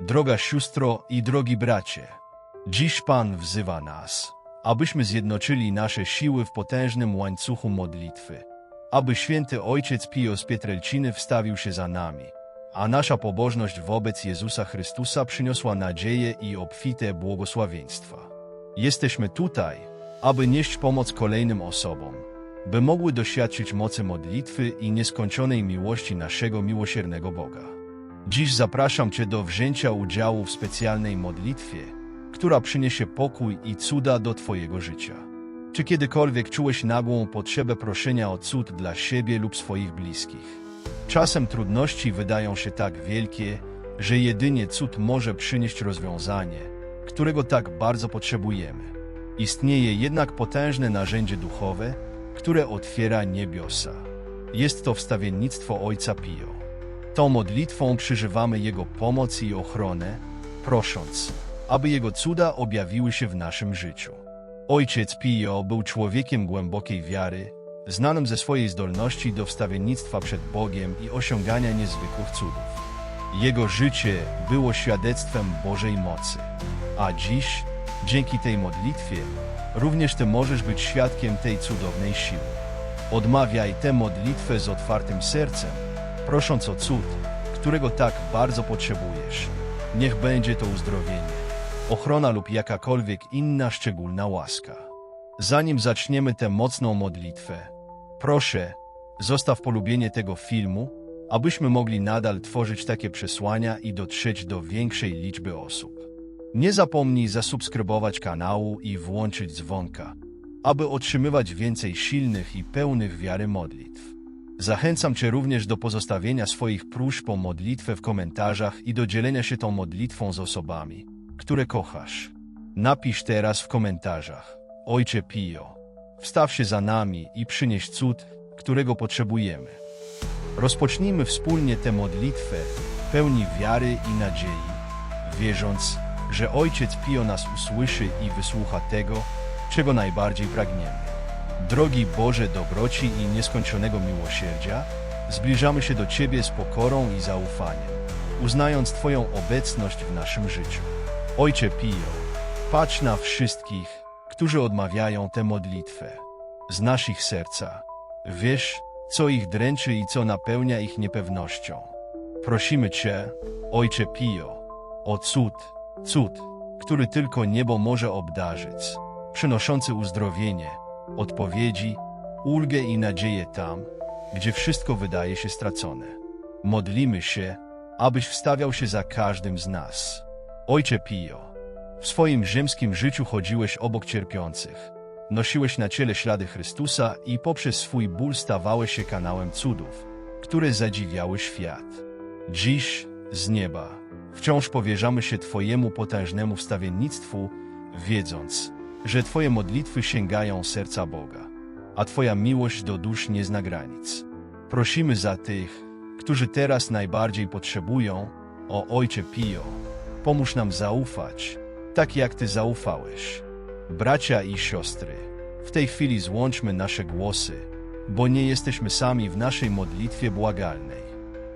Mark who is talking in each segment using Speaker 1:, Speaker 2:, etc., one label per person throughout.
Speaker 1: Droga siostro i drogi bracie, dziś Pan wzywa nas, abyśmy zjednoczyli nasze siły w potężnym łańcuchu modlitwy, aby święty Ojciec Pio z Pietrelciny wstawił się za nami, a nasza pobożność wobec Jezusa Chrystusa przyniosła nadzieję i obfite błogosławieństwa. Jesteśmy tutaj, aby nieść pomoc kolejnym osobom, by mogły doświadczyć mocy modlitwy i nieskończonej miłości naszego miłosiernego Boga. Dziś zapraszam Cię do wzięcia udziału w specjalnej modlitwie, która przyniesie pokój i cuda do Twojego życia. Czy kiedykolwiek czułeś nagłą potrzebę proszenia o cud dla siebie lub swoich bliskich? Czasem trudności wydają się tak wielkie, że jedynie cud może przynieść rozwiązanie, którego tak bardzo potrzebujemy. Istnieje jednak potężne narzędzie duchowe, które otwiera niebiosa. Jest to wstawiennictwo Ojca Pio. Tą modlitwą przyżywamy Jego pomoc i ochronę, prosząc, aby Jego cuda objawiły się w naszym życiu. Ojciec Pio był człowiekiem głębokiej wiary, znanym ze swojej zdolności do wstawiennictwa przed Bogiem i osiągania niezwykłych cudów. Jego życie było świadectwem Bożej mocy, a dziś, dzięki tej modlitwie, również Ty możesz być świadkiem tej cudownej siły. Odmawiaj tę modlitwę z otwartym sercem, prosząc o cud, którego tak bardzo potrzebujesz. Niech będzie to uzdrowienie, ochrona lub jakakolwiek inna szczególna łaska. Zanim zaczniemy tę mocną modlitwę, proszę, zostaw polubienie tego filmu, abyśmy mogli nadal tworzyć takie przesłania i dotrzeć do większej liczby osób. Nie zapomnij zasubskrybować kanału i włączyć dzwonka, aby otrzymywać więcej silnych i pełnych wiary modlitw. Zachęcam Cię również do pozostawienia swoich próśb o modlitwę w komentarzach i do dzielenia się tą modlitwą z osobami, które kochasz. Napisz teraz w komentarzach: Ojcze Pio, wstaw się za nami i przynieś cud, którego potrzebujemy. Rozpocznijmy wspólnie tę modlitwę, pełni wiary i nadziei, wierząc, że Ojciec Pio nas usłyszy i wysłucha tego, czego najbardziej pragniemy. Drogi Boże dobroci i nieskończonego miłosierdzia, zbliżamy się do Ciebie z pokorą i zaufaniem, uznając Twoją obecność w naszym życiu. Ojcze Pio, patrz na wszystkich, którzy odmawiają tę modlitwę. Znasz ich serca. Wiesz, co ich dręczy i co napełnia ich niepewnością. Prosimy Cię, Ojcze Pio, o cud, cud, który tylko niebo może obdarzyć, przynoszący uzdrowienie, odpowiedzi, ulgę i nadzieję tam, gdzie wszystko wydaje się stracone. Modlimy się, abyś wstawiał się za każdym z nas. Ojcze Pio, w swoim rzymskim życiu chodziłeś obok cierpiących, nosiłeś na ciele ślady Chrystusa i poprzez swój ból stawałeś się kanałem cudów, które zadziwiały świat. Dziś, z nieba, wciąż powierzamy się Twojemu potężnemu wstawiennictwu, wiedząc, że Twoje modlitwy sięgają serca Boga, a Twoja miłość do dusz nie zna granic. Prosimy za tych, którzy teraz najbardziej potrzebują, o Ojcze Pio, pomóż nam zaufać, tak jak Ty zaufałeś. Bracia i siostry, w tej chwili złączmy nasze głosy, bo nie jesteśmy sami w naszej modlitwie błagalnej.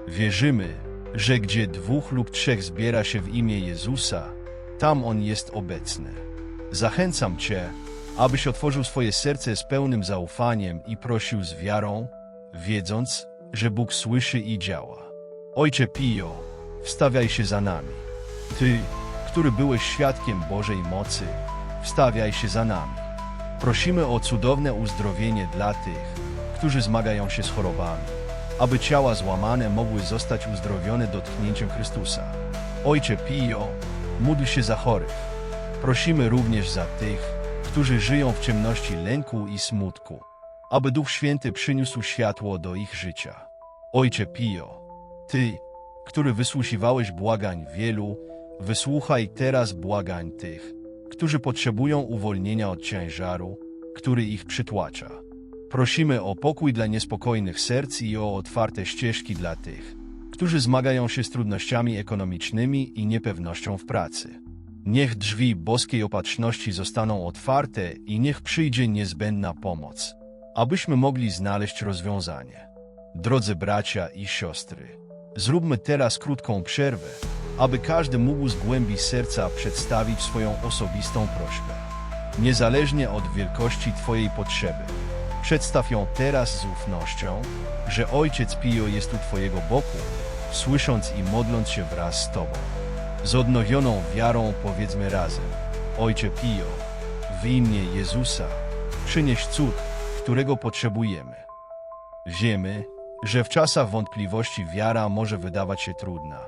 Speaker 1: Wierzymy, że gdzie dwóch lub trzech zbiera się w imię Jezusa, tam On jest obecny. Zachęcam Cię, abyś otworzył swoje serce z pełnym zaufaniem i prosił z wiarą, wiedząc, że Bóg słyszy i działa. Ojcze Pio, wstawiaj się za nami. Ty, który byłeś świadkiem Bożej mocy, wstawiaj się za nami. Prosimy o cudowne uzdrowienie dla tych, którzy zmagają się z chorobami, aby ciała złamane mogły zostać uzdrowione dotknięciem Chrystusa. Ojcze Pio, módl się za chorych. Prosimy również za tych, którzy żyją w ciemności lęku i smutku, aby Duch Święty przyniósł światło do ich życia. Ojcze Pio, Ty, który wysłuchiwałeś błagań wielu, wysłuchaj teraz błagań tych, którzy potrzebują uwolnienia od ciężaru, który ich przytłacza. Prosimy o pokój dla niespokojnych serc i o otwarte ścieżki dla tych, którzy zmagają się z trudnościami ekonomicznymi i niepewnością w pracy. Niech drzwi boskiej opatrzności zostaną otwarte i niech przyjdzie niezbędna pomoc, abyśmy mogli znaleźć rozwiązanie. Drodzy bracia i siostry, zróbmy teraz krótką przerwę, aby każdy mógł z głębi serca przedstawić swoją osobistą prośbę. Niezależnie od wielkości Twojej potrzeby, przedstaw ją teraz z ufnością, że Ojciec Pio jest u Twojego boku, słysząc i modląc się wraz z Tobą. Z odnowioną wiarą powiedzmy razem: Ojcze Pio, w imię Jezusa, przynieś cud, którego potrzebujemy. Wiemy, że w czasach wątpliwości wiara może wydawać się trudna,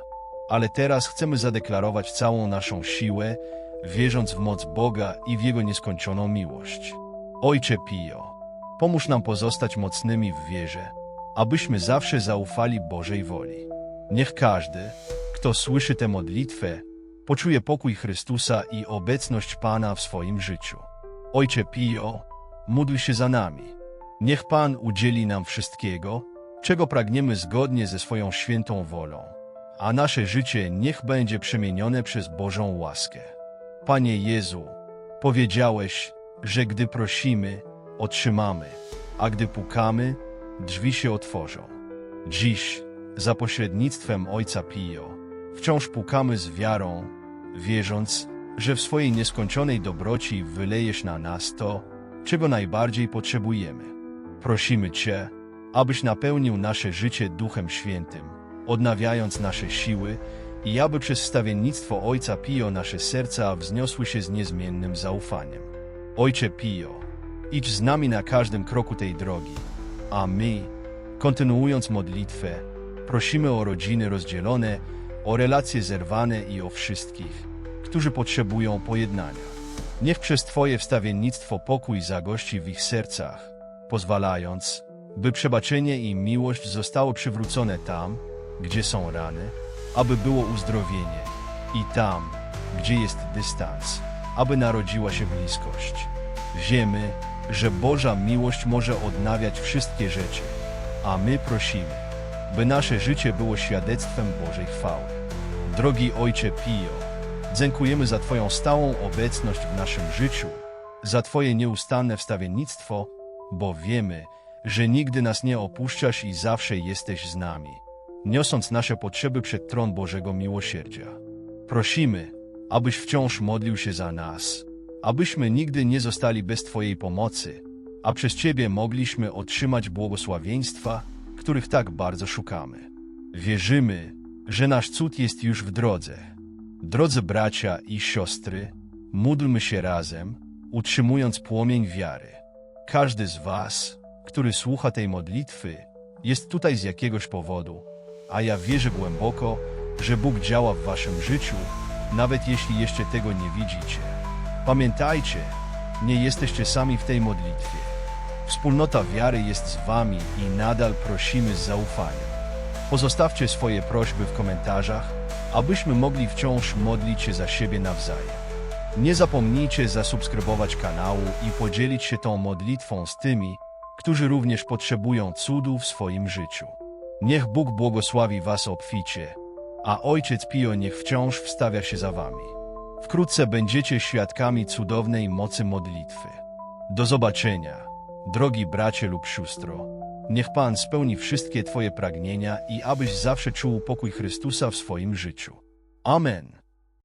Speaker 1: ale teraz chcemy zadeklarować całą naszą siłę, wierząc w moc Boga i w Jego nieskończoną miłość. Ojcze Pio, pomóż nam pozostać mocnymi w wierze, abyśmy zawsze zaufali Bożej woli. Niech każdy, kto słyszy tę modlitwę, poczuje pokój Chrystusa i obecność Pana w swoim życiu. Ojcze Pio, módl się za nami. Niech Pan udzieli nam wszystkiego, czego pragniemy zgodnie ze swoją świętą wolą, a nasze życie niech będzie przemienione przez Bożą łaskę. Panie Jezu, powiedziałeś, że gdy prosimy, otrzymamy, a gdy pukamy, drzwi się otworzą. Dziś, za pośrednictwem Ojca Pio, wciąż pukamy z wiarą, wierząc, że w swojej nieskończonej dobroci wylejesz na nas to, czego najbardziej potrzebujemy. Prosimy Cię, abyś napełnił nasze życie Duchem Świętym, odnawiając nasze siły i aby przez wstawiennictwo Ojca Pio nasze serca wzniosły się z niezmiennym zaufaniem. Ojcze Pio, idź z nami na każdym kroku tej drogi, a my, kontynuując modlitwę, prosimy o rodziny rozdzielone, o relacje zerwane i o wszystkich, którzy potrzebują pojednania. Niech przez Twoje wstawiennictwo pokój zagości w ich sercach, pozwalając, by przebaczenie i miłość zostało przywrócone tam, gdzie są rany, aby było uzdrowienie, i tam, gdzie jest dystans, aby narodziła się bliskość. Wiemy, że Boża miłość może odnawiać wszystkie rzeczy, a my prosimy, by nasze życie było świadectwem Bożej chwały. Drogi Ojcze Pio, dziękujemy za Twoją stałą obecność w naszym życiu, za Twoje nieustanne wstawiennictwo, bo wiemy, że nigdy nas nie opuszczasz i zawsze jesteś z nami, niosąc nasze potrzeby przed tron Bożego Miłosierdzia. Prosimy, abyś wciąż modlił się za nas, abyśmy nigdy nie zostali bez Twojej pomocy, a przez Ciebie mogliśmy otrzymać błogosławieństwa, których tak bardzo szukamy. Wierzymy, że nasz cud jest już w drodze. Drodzy bracia i siostry, módlmy się razem, utrzymując płomień wiary. Każdy z Was, który słucha tej modlitwy, jest tutaj z jakiegoś powodu, a ja wierzę głęboko, że Bóg działa w Waszym życiu, nawet jeśli jeszcze tego nie widzicie. Pamiętajcie, nie jesteście sami w tej modlitwie. Wspólnota wiary jest z Wami i nadal prosimy z zaufaniem. Pozostawcie swoje prośby w komentarzach, abyśmy mogli wciąż modlić się za siebie nawzajem. Nie zapomnijcie zasubskrybować kanału i podzielić się tą modlitwą z tymi, którzy również potrzebują cudu w swoim życiu. Niech Bóg błogosławi Was obficie, a Ojciec Pio niech wciąż wstawia się za Wami. Wkrótce będziecie świadkami cudownej mocy modlitwy. Do zobaczenia, drogi bracie lub siostro. Niech Pan spełni wszystkie Twoje pragnienia i abyś zawsze czuł pokój Chrystusa w swoim życiu. Amen.